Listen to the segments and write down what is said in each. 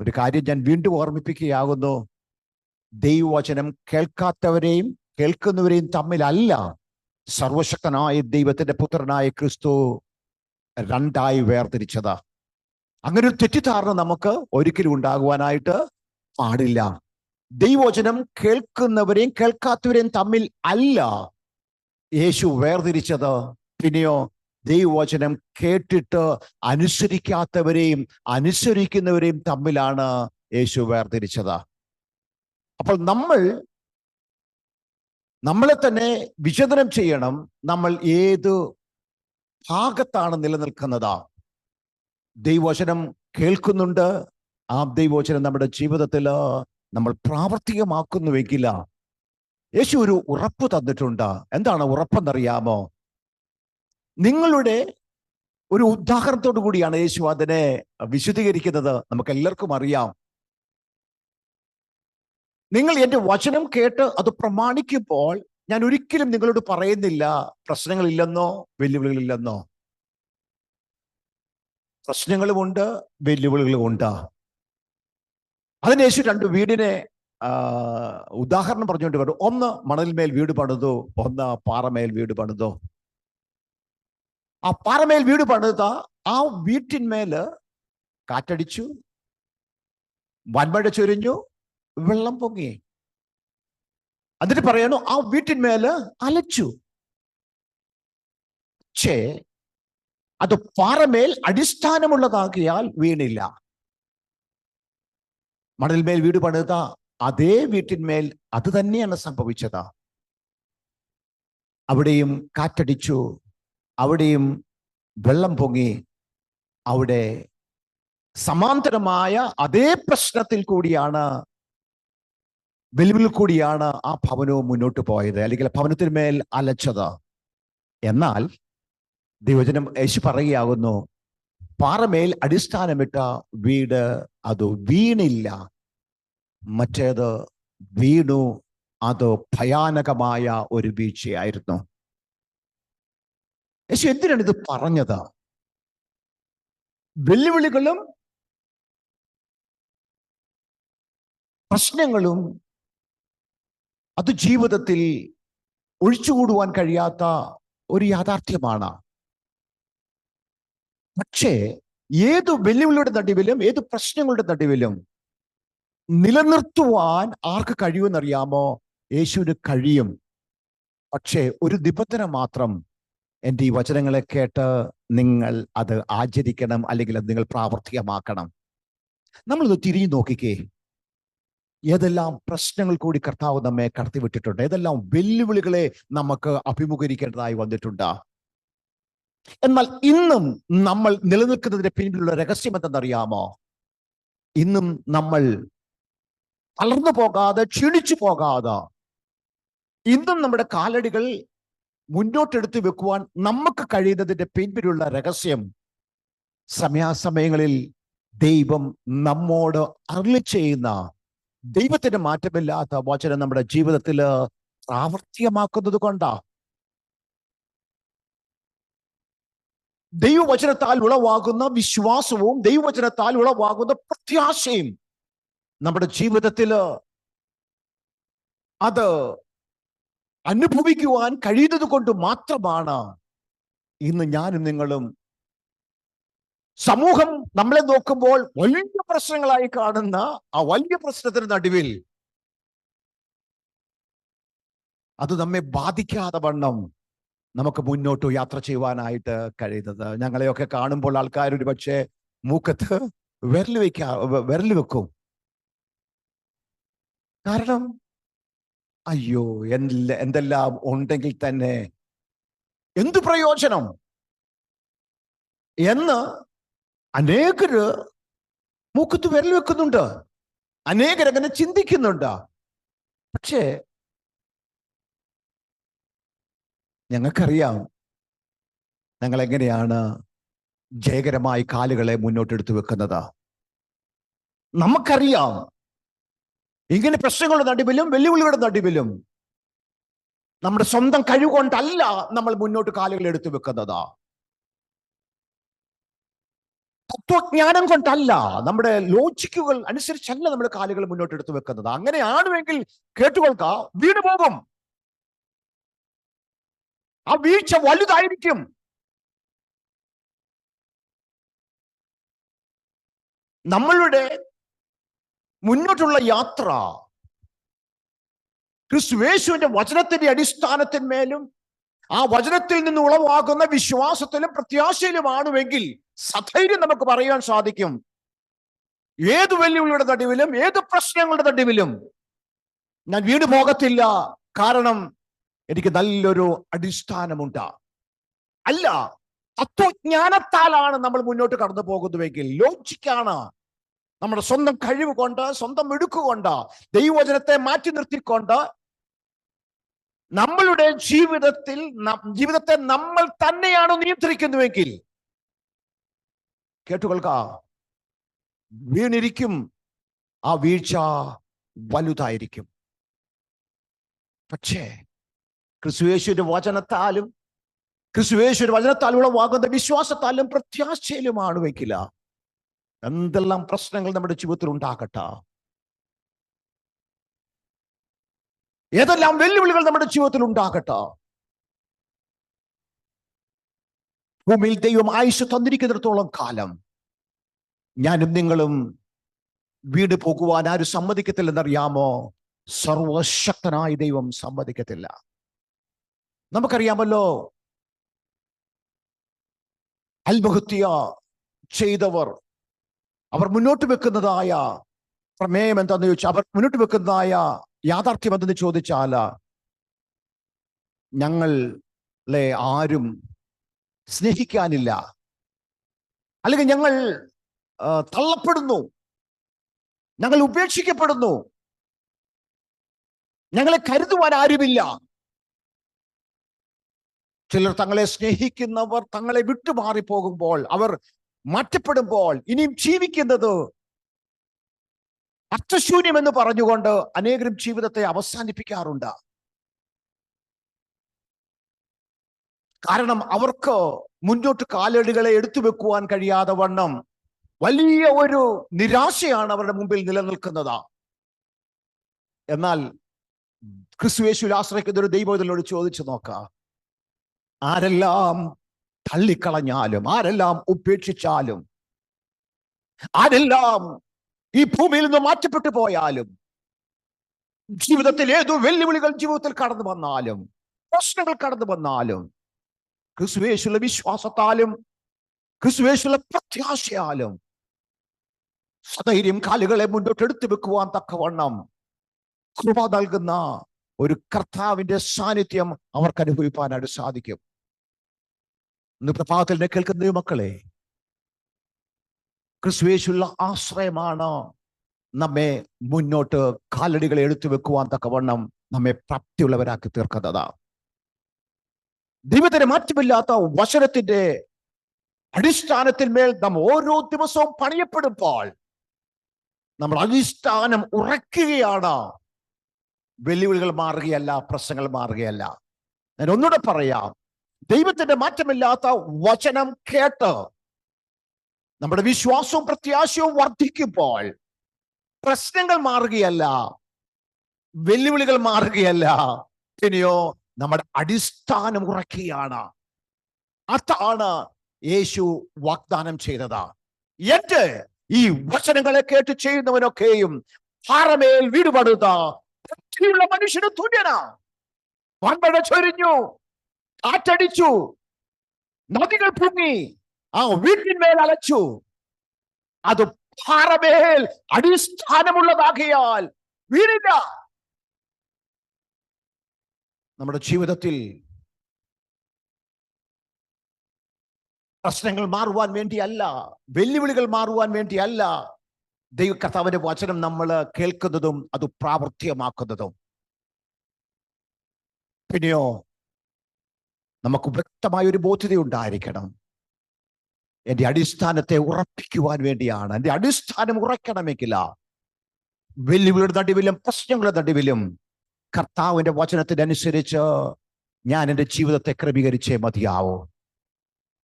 ഒരു കാര്യം ഞാൻ വീണ്ടും ഓർമ്മിപ്പിക്കുകയാകുന്നു. ദൈവവചനം കേൾക്കാത്തവരെയും കേൾക്കുന്നവരെയും തമ്മിലല്ല സർവശക്തനായ ദൈവത്തിന്റെ പുത്രനായ ക്രിസ്തു രണ്ടായി വേർതിരിച്ചത്. അങ്ങനെ ഒരു തെറ്റിദ്ധാരണ നമുക്ക് ഒരിക്കലും ഉണ്ടാകുവാനായിട്ട് പാടില്ല. ദൈവവചനം കേൾക്കുന്നവരെയും കേൾക്കാത്തവരെയും തമ്മിൽ അല്ല യേശു വേർതിരിച്ചത്. പിന്നെയോ ദൈവവചനം കേട്ടിട്ട് അനുസരിക്കാത്തവരെയും അനുസരിക്കുന്നവരെയും തമ്മിലാണ് യേശു വേർതിരിച്ചത്. അപ്പോൾ നമ്മൾ നമ്മളെ തന്നെ വിചിന്തനം ചെയ്യണം നമ്മൾ ഏത് ഭാഗത്താണ് നിലനിൽക്കുന്നത്. ദൈവവചനം കേൾക്കുന്നുണ്ട്. ആ ദൈവവചനം നമ്മുടെ ജീവിതത്തിൽ നമ്മൾ പ്രാവർത്തികമാക്കുന്നുവെങ്കിൽ യേശു ഒരു ഉറപ്പ് തന്നിട്ടുണ്ട്. എന്താണ് ഉറപ്പെന്നറിയാമോ? നിങ്ങളുടെ ഒരു ഉദാഹരണത്തോടു കൂടിയാണ് യേശു അതിനെ വിശദീകരിക്കുന്നത് നമുക്ക് എല്ലാവർക്കും അറിയാം. നിങ്ങൾ എന്റെ വചനം കേട്ട് അത് പ്രമാണിക്കുമ്പോൾ ഞാൻ ഒരിക്കലും നിങ്ങളോട് പറയുന്നില്ല പ്രശ്നങ്ങളില്ലെന്നോ വെല്ലുവിളികളില്ലെന്നോ. പ്രശ്നങ്ങളുമുണ്ട് വെല്ലുവിളികളുമുണ്ട്. അതിന് യേശു രണ്ട് വീടിനെ ഉദാഹരണം പറഞ്ഞുകൊണ്ട് വരും ഒന്ന് മണലിന്മേൽ വീട് പണിതു ഒന്ന് പാറമേൽ വീട് പണിതു. ആ പാറമേൽ വീട് പണിത ആ വീട്ടിന്മേൽ കാറ്റടിച്ചു വൻമഴ ചൊരിഞ്ഞു വെള്ളം പൊങ്ങി. അതിന് പറയണു ആ വീട്ടിന്മേൽ അലച്ചു. പക്ഷേ അത് പാറമേൽ അടിസ്ഥാനമുള്ളതാകിയാൽ വീണില്ല. മണൽമേൽ വീട് പണിത അതേ വീട്ടിന്മേൽ അത് തന്നെയാണ് സംഭവിച്ചത്. അവിടെയും കാറ്റടിച്ചു അവിടെയും വെള്ളം പൊങ്ങി അവിടെ സമാന്തരമായ അതേ പ്രശ്നത്തിൽ കൂടിയാണ് വെല്ലുവിളി കൂടിയാണ് ആ ഭവനവും മുന്നോട്ട് പോയത്. അല്ലെങ്കിൽ ഭവനത്തിന്മേൽ അലച്ചത്. എന്നാൽ ദൈവജനം യേശു പറയുകയാകുന്നു പാറമേൽ അടിസ്ഥാനമിട്ട വീട് അത് വീണില്ല. മറ്റേത് വീണു. അത് ഭയാനകമായ ഒരു വീഴ്ചയായിരുന്നു. യേശു എന്തിനാണ് ഇത് പറഞ്ഞത്? വെല്ലുവിളികളും പ്രശ്നങ്ങളും അത് ജീവിതത്തിൽ ഒഴിച്ചുകൂടുവാൻ കഴിയാത്ത ഒരു യാഥാർത്ഥ്യമാണ്. പക്ഷേ ഏത് വെല്ലുവിളിയുടെ നടുവിലും ഏത് പ്രശ്നങ്ങളുടെ നടുവിലും നിലനിർത്തുവാൻ ആർക്ക് കഴിയുമെന്നറിയാമോ? യേശുവിന് കഴിയും. പക്ഷേ ഒരു നിബന്ധന മാത്രം എന്റെ ഈ വചനങ്ങളെ കേട്ട് നിങ്ങൾ അത് ആചരിക്കണം അല്ലെങ്കിൽ അത് നിങ്ങൾ പ്രാവർത്തികമാക്കണം. നമ്മളിത് തിരിഞ്ഞു നോക്കിക്കേ. ഏതെല്ലാം പ്രശ്നങ്ങൾ കൂടി കർത്താവ് നമ്മെ കടത്തിവിട്ടിട്ടുണ്ട്? ഏതെല്ലാം വെല്ലുവിളികളെ നമുക്ക് അഭിമുഖീകരിക്കേണ്ടതായി വന്നിട്ടുണ്ട്? എന്നാൽ ഇന്നും നമ്മൾ നിലനിൽക്കുന്നതിന്റെ പിന്നിലുള്ള രഹസ്യം എന്തെന്നറിയാമോ? ഇന്നും നമ്മൾ തളർന്നു പോകാതെ ക്ഷീണിച്ചു പോകാതെ ഇന്നും നമ്മുടെ കാലടികൾ മുന്നോട്ടെടുത്ത് വെക്കുവാൻ നമുക്ക് കഴിയുന്നതിന്റെ പിൻപിലുള്ള രഹസ്യം സമയാസമയങ്ങളിൽ ദൈവം നമ്മോട് അറിളി ചെയ്യുന്ന ദൈവത്തിന്റെ മാറ്റമില്ലാത്ത വചനം നമ്മുടെ ജീവിതത്തിൽ പ്രാവർത്തികമാക്കുന്നത് കൊണ്ടാ. ദൈവവചനത്താൽ ഉളവാകുന്ന വിശ്വാസവും ദൈവവചനത്താൽ ഉളവാകുന്ന പ്രത്യാശയും നമ്മുടെ ജീവിതത്തിൽ അത് അനുഭവിക്കുവാൻ കഴിയുന്നത് കൊണ്ട് മാത്രമാണ് ഇന്ന് ഞാനും നിങ്ങളും സമൂഹം നമ്മളെ നോക്കുമ്പോൾ വലിയ പ്രശ്നങ്ങളായി കാണുന്ന ആ വലിയ പ്രശ്നത്തിന് നടുവിൽ അത് നമ്മെ ബാധിക്കാതെ വണ്ണം നമുക്ക് മുന്നോട്ട് യാത്ര ചെയ്യുവാനായിട്ട് കഴിയുന്നത്. ഞങ്ങളെയൊക്കെ കാണുമ്പോൾ ആൾക്കാർ ഒരു പക്ഷേ മൂക്കത്ത് വിരൽ വെക്കാ വിരൽ വെക്കും. കാരണം അയ്യോ എന്ത എന്തെല്ലാം ഉണ്ടെങ്കിൽ തന്നെ. എന്തു പ്രയോജനം? എന്ന് അനേകര് മൂക്കത്ത് വിരൽ വെക്കുന്നുണ്ട്. അനേകരങ്ങനെ ചിന്തിക്കുന്നുണ്ട്. പക്ഷേ ഞങ്ങൾക്കറിയാം ഞങ്ങൾ എങ്ങനെയാണ് ജയകരമായി കാലുകളെ മുന്നോട്ടെടുത്ത് വെക്കുന്നത്. നമുക്കറിയാം ഇങ്ങനെ പ്രശ്നങ്ങളുടെ നടുവിലും വെല്ലുവിളികളുടെ നടുവിലും നമ്മുടെ സ്വന്തം കഴിവുകൊണ്ടല്ല നമ്മൾ മുന്നോട്ട് കാലുകൾ എടുത്തു വെക്കുന്നത്. തത്വജ്ഞാനം കൊണ്ടല്ല നമ്മുടെ ലോജിക്കുകൾ അനുസരിച്ചല്ല നമ്മൾ കാലുകൾ മുന്നോട്ട് എടുത്തു വെക്കുന്നത്. അങ്ങനെയാണുവെങ്കിൽ കേട്ടുകൊൾക്ക വീണ് പോകും. ആ വീഴ്ച വലുതായിരിക്കും. നമ്മളുടെ മുന്നോട്ടുള്ള യാത്ര. ക്രിസ്തുവേശുവിന്റെ വചനത്തിന്റെ അടിസ്ഥാനത്തിന്മേലും ആ വചനത്തിൽ നിന്ന് ഉളവാകുന്ന വിശ്വാസത്തിലും പ്രത്യാശയിലുമാണുവെങ്കിൽ സധൈര്യം നമുക്ക് പറയാൻ സാധിക്കും. ഏത് വെല്ലുവിളിയുടെ നടുവിലും ഏത് പ്രശ്നങ്ങളുടെ നടുവിലും ഞാൻ വീട് പോകത്തില്ല. കാരണം എനിക്ക് നല്ലൊരു അടിസ്ഥാനമുണ്ട്. അല്ല തത്വജ്ഞാനത്താലാണ് നമ്മൾ മുന്നോട്ട് കടന്നു പോകുന്നുവെങ്കിൽ ലോജിക്കാണ് നമ്മുടെ സ്വന്തം കഴിവ് കൊണ്ട് സ്വന്തം മിടുക്കുകൊണ്ട് ദൈവവചനത്തെ മാറ്റി നിർത്തിക്കൊണ്ട് നമ്മളുടെ ജീവിതത്തിൽ ജീവിതത്തെ നമ്മൾ തന്നെയാണ് നിയന്ത്രിക്കുന്നുവെങ്കിൽ കേട്ടുകൊള്ളുക. വീണിരിക്കും ആ വീഴ്ച വലുതായിരിക്കും. പക്ഷേ ക്രിസ്വേശ്വര വചനത്താലും ക്രിസ്തുവേശുവിന്റെ വചനത്താൽ ഉളവാകുന്ന വിശ്വാസത്താലും പ്രത്യാശയിലുമാണുവെങ്കില എന്തെല്ലാം പ്രശ്നങ്ങൾ നമ്മുടെ ജീവിതത്തിൽ ഉണ്ടാകട്ടെ? ഏതെല്ലാം വെല്ലുവിളികൾ നമ്മുടെ ജീവിതത്തിൽ ഉണ്ടാകട്ടെ? ഭൂമിയിൽ ദൈവം ആയുസ് തന്നിരിക്കുന്നിടത്തോളം കാലം ഞാനും നിങ്ങളും വീട് പോകുവാൻ ആരും സമ്മതിക്കത്തില്ലെന്നറിയാമോ? സർവശക്തനായ ദൈവം സമ്മതിക്കത്തില്ല. നമുക്കറിയാമല്ലോ അത്മഹത്യ ചെയ്തവർ അവർ മുന്നോട്ട് വെക്കുന്നതായ പ്രമേയം എന്താന്ന് ചോദിച്ചാൽ അവർ മുന്നോട്ട് വെക്കുന്നതായ യാഥാർത്ഥ്യം എന്തെന്ന് ചോദിച്ചാൽ ഞങ്ങളെ ആരും സ്നേഹിക്കാനില്ല. അല്ലെങ്കിൽ ഞങ്ങൾ തള്ളപ്പെടുന്നു. ഞങ്ങൾ ഉപേക്ഷിക്കപ്പെടുന്നു. ഞങ്ങളെ കരുതുവാൻ ആരുമില്ല. ചിലർ തങ്ങളെ സ്നേഹിക്കുന്നവർ തങ്ങളെ വിട്ടുമാറി പോകുമ്പോൾ അവർ മാറ്റപ്പെടുമ്പോൾ ഇനിയും ജീവിക്കുന്നത് അർത്ഥശൂന്യം എന്ന് പറഞ്ഞുകൊണ്ട് അനേകരും ജീവിതത്തെ അവസാനിപ്പിക്കാറുണ്ട്. കാരണം അവർക്ക് മുന്നോട്ട് കാലടികളെ എടുത്തു വെക്കുവാൻ കഴിയാതെ വണ്ണം വലിയ ഒരു നിരാശയാണ് അവരുടെ മുമ്പിൽ നിലനിൽക്കുന്നത്. എന്നാൽ ക്രിസ്തുവേശുവിൽ ആശ്രയിക്കുന്ന ഒരു ദൈവത്തിലോട് ചോദിച്ചു നോക്കാം ആരെല്ലാം തള്ളിക്കളഞ്ഞാലും ആരെല്ലാം ഉപേക്ഷിച്ചാലും ആരെല്ലാം ഈ ഭൂമിയിൽ നിന്ന് മാറ്റപ്പെട്ടു പോയാലും ജീവിതത്തിൽ ഏതു വെല്ലുവിളികൾ ജീവിതത്തിൽ കടന്നു വന്നാലും പ്രശ്നങ്ങൾ കടന്നു വന്നാലും ക്രിസ്തുവേശുള്ള വിശ്വാസത്താലും ക്രിസ്തുവേശുള്ള പ്രത്യാശയാലും സധൈര്യം കാലുകളെ മുന്നോട്ട് എടുത്തു വെക്കുവാൻ തക്കവണ്ണം കൃപ നൽകുന്ന ഒരു കർത്താവിന്റെ സാന്നിധ്യം അവർക്ക് അനുഭവിപ്പാനായിട്ട് സാധിക്കും. ഇന്ന് പ്രഭാതത്തിൽ എന്നെ കേൾക്കുന്ന മക്കളെ ക്രിസ്വേശുള്ള ആശ്രയമാണ് നമ്മെ മുന്നോട്ട് കാലടികളെ എടുത്തു വെക്കുവാൻ തക്കവണ്ണം നമ്മെ പ്രാപ്തിയുള്ളവരാക്കി തീർക്കുന്നത്. ദൈവത്തിന് മാറ്റമില്ലാത്ത വചനത്തിന്റെ അടിസ്ഥാനത്തിന്മേൽ നാം ഓരോ ദിവസവും പണിയപ്പെടുമ്പോൾ നമ്മൾ അടിസ്ഥാനം ഉറക്കുകയാണ് വെല്ലുവിളികൾ മാറുകയല്ല പ്രശ്നങ്ങൾ മാറുകയല്ല. ഞാൻ ഒന്നുകൂടെ പറയാം. ദൈവത്തിന്റെ മാറ്റമില്ലാത്ത വചനം കേട്ട് നമ്മുടെ വിശ്വാസവും പ്രത്യാശയും വർദ്ധിക്കുമ്പോൾ പ്രശ്നങ്ങൾ മാറുകയല്ല വെല്ലുവിളികൾ മാറുകയല്ല. പിന്നെയോ നമ്മുടെ അടിസ്ഥാനം ഉറക്കുകയാണ് അതാണ് യേശു വാഗ്ദാനം ചെയ്തത്. എന്റെ ഈ വചനങ്ങളെ കേട്ട് ചെയ്യുന്നവനൊക്കെയും പാറമേൽ വീട് പടുത ബുദ്ധിയുള്ള മനുഷ്യന് തുല്യനാ. വൻപഴ ചൊരിഞ്ഞു. കാറ്റടിച്ചു നദികൾ പൊങ്ങി. ആ വീട്ടിന്മേൽ അലച്ചു. അത് പാറമേൽ അടിസ്ഥാനമുള്ളതാകിയാൽ വീടില്ല നമ്മുടെ ജീവിതത്തിൽ പ്രശ്നങ്ങൾ മാറുവാൻ വേണ്ടിയല്ല വെല്ലുവിളികൾ മാറുവാൻ വേണ്ടിയല്ല ദൈവകർത്താവിന്റെ വചനം നമ്മൾ കേൾക്കുന്നതും അത് പ്രാവർത്തികമാക്കുന്നതും. പിന്നെയോ നമുക്ക് വ്യക്തമായ ഒരു ബോധ്യത ഉണ്ടായിരിക്കണം എന്റെ അടിസ്ഥാനത്തെ ഉറപ്പിക്കുവാൻ വേണ്ടിയാണ്. എന്റെ അടിസ്ഥാനം ഉറയ്ക്കണമെങ്കിൽ വെല്ലുവിളിയുടെ നടുവിലും പ്രശ്നങ്ങളുടെ നടുവിലും കർത്താവിന്റെ വചനത്തിനനുസരിച്ച് ഞാൻ എന്റെ ജീവിതത്തെ ക്രമീകരിച്ചേ മതിയാവൂ.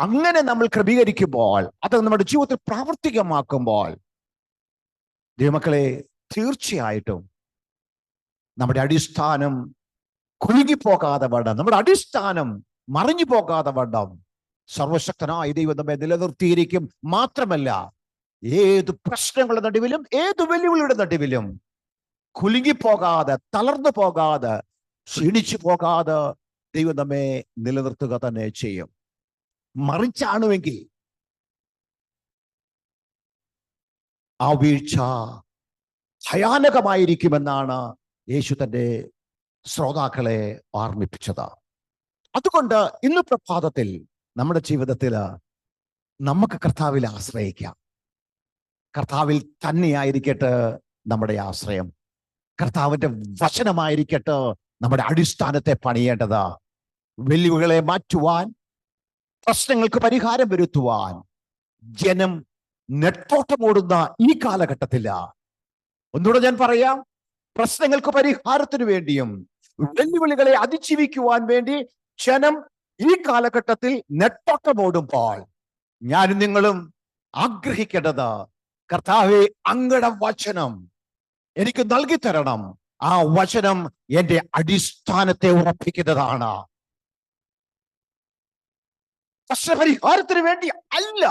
അങ്ങനെ നമ്മൾ ക്രമീകരിക്കുമ്പോൾ അത് നമ്മുടെ ജീവിതത്തിൽ പ്രാവർത്തികമാക്കുമ്പോൾ ദൈവമക്കളെ തീർച്ചയായിട്ടും നമ്മുടെ അടിസ്ഥാനം കുലുങ്ങിപ്പോകാതെ വേണം നമ്മുടെ അടിസ്ഥാനം മറിഞ്ഞു പോകാതെ വണ്ണം സർവശക്തനായ ദൈവം നമ്മെ നിലനിർത്തിയിരിക്കും. മാത്രമല്ല ഏത് പ്രശ്നങ്ങളുടെ നടുവിലും ഏത് വെല്ലുവിളിയുടെ നടുവിലും കുലുങ്ങിപ്പോകാതെ തളർന്നു പോകാതെ ക്ഷീണിച്ചു പോകാതെ ദൈവം നമ്മെ നിലനിർത്തുക തന്നെ ചെയ്യും. മറിച്ചാണുവെങ്കിൽ ആ വീഴ്ച ഭയാനകമായിരിക്കുമെന്നാണ് യേശു തന്റെ ശ്രോതാക്കളെ ഓർമ്മിപ്പിച്ചത്. അതുകൊണ്ട് ഇന്ന് പ്രഭാതത്തിൽ നമ്മുടെ ജീവിതത്തിൽ നമുക്ക് കർത്താവിൽ ആശ്രയിക്കാം. കർത്താവിൽ തന്നെയായിരിക്കട്ടെ നമ്മുടെ ആശ്രയം. കർത്താവിന്റെ വശനമായിരിക്കട്ടെ നമ്മുടെ അടിസ്ഥാനത്തെ പണിയേണ്ടത്. വെല്ലുവിളികളെ മാറ്റുവാൻ പ്രശ്നങ്ങൾക്ക് പരിഹാരം വരുത്തുവാൻ ജനം നെട്ടോട്ടമോടുന്ന ഈ കാലഘട്ടത്തിൽ. ഒന്നുകൂടെ ഞാൻ പറയാം പ്രശ്നങ്ങൾക്ക് പരിഹാരത്തിനു വേണ്ടിയും വെല്ലുവിളികളെ അതിജീവിക്കുവാൻ വേണ്ടി ജനം ഈ കാലഘട്ടത്തിൽ നെട്ടോട്ടമോടുമ്പോൾ ഞാനും നിങ്ങളും ആഗ്രഹിക്കേണ്ടത് കർത്താവെ അങ്ങയുടെ വചനം എനിക്ക് നൽകി തരണം ആ വചനം എന്റെ അടിസ്ഥാനത്തെ ഉറപ്പിക്കുന്നതാണ്. പ്രശ്നപരിഹാരത്തിന് വേണ്ടി അല്ല.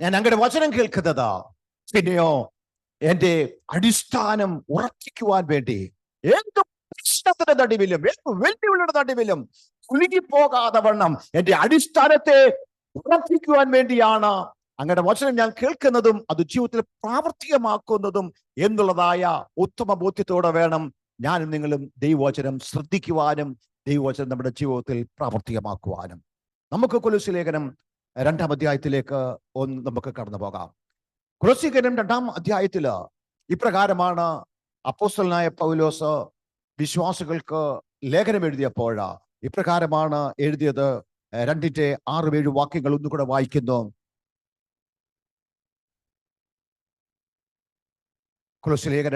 ഞാൻ അങ്ങടെ വചനം കേൾക്കുന്നത്. പിന്നെയോ എന്റെ അടിസ്ഥാനം ഉറപ്പിക്കുവാൻ വേണ്ടി എന്ത് പ്രശ്നത്തിന്റെ നടുവിലും വെല്ലുവിളിയുടെ നടുവിലും കുലുങ്ങിപ്പോകാതെ വണ്ണം എന്റെ അടിസ്ഥാനത്തെ ഉറപ്പിക്കുവാൻ വേണ്ടിയാണ്. അങ്ങയുടെ വചനം ഞാൻ കേൾക്കുന്നതും അത് ജീവിതത്തിൽ പ്രാവർത്തികമാക്കുന്നതും എന്നുള്ളതായ ഉത്തമ ബോധ്യത്തോടെ വേണം ഞാനും നിങ്ങളും ദൈവവചനം ശ്രദ്ധിക്കുവാനും ദൈവവചനം നമ്മുടെ ജീവിതത്തിൽ പ്രാവർത്തികമാക്കുവാനും. നമുക്ക് കൊലുസി ലേഖനം രണ്ടാം അധ്യായത്തിലേക്ക് ഒന്ന് നമുക്ക് കടന്നു പോകാം. ലേഖനം രണ്ടാം അധ്യായത്തിൽ ഇപ്രകാരമാണ് അപ്പോസ്റ്റലനായ പൗലോസ് വിശ്വാസികൾക്ക് ലേഖനം എഴുതിയപ്പോൾ ഇപ്രകാരമാണ് എഴുതിയത്. രണ്ടിന്റെ ആറ് ഏഴ് വാക്യങ്ങൾ ഒന്നുകൂടെ വായിക്കുന്നു. കുലസി ലേഖനം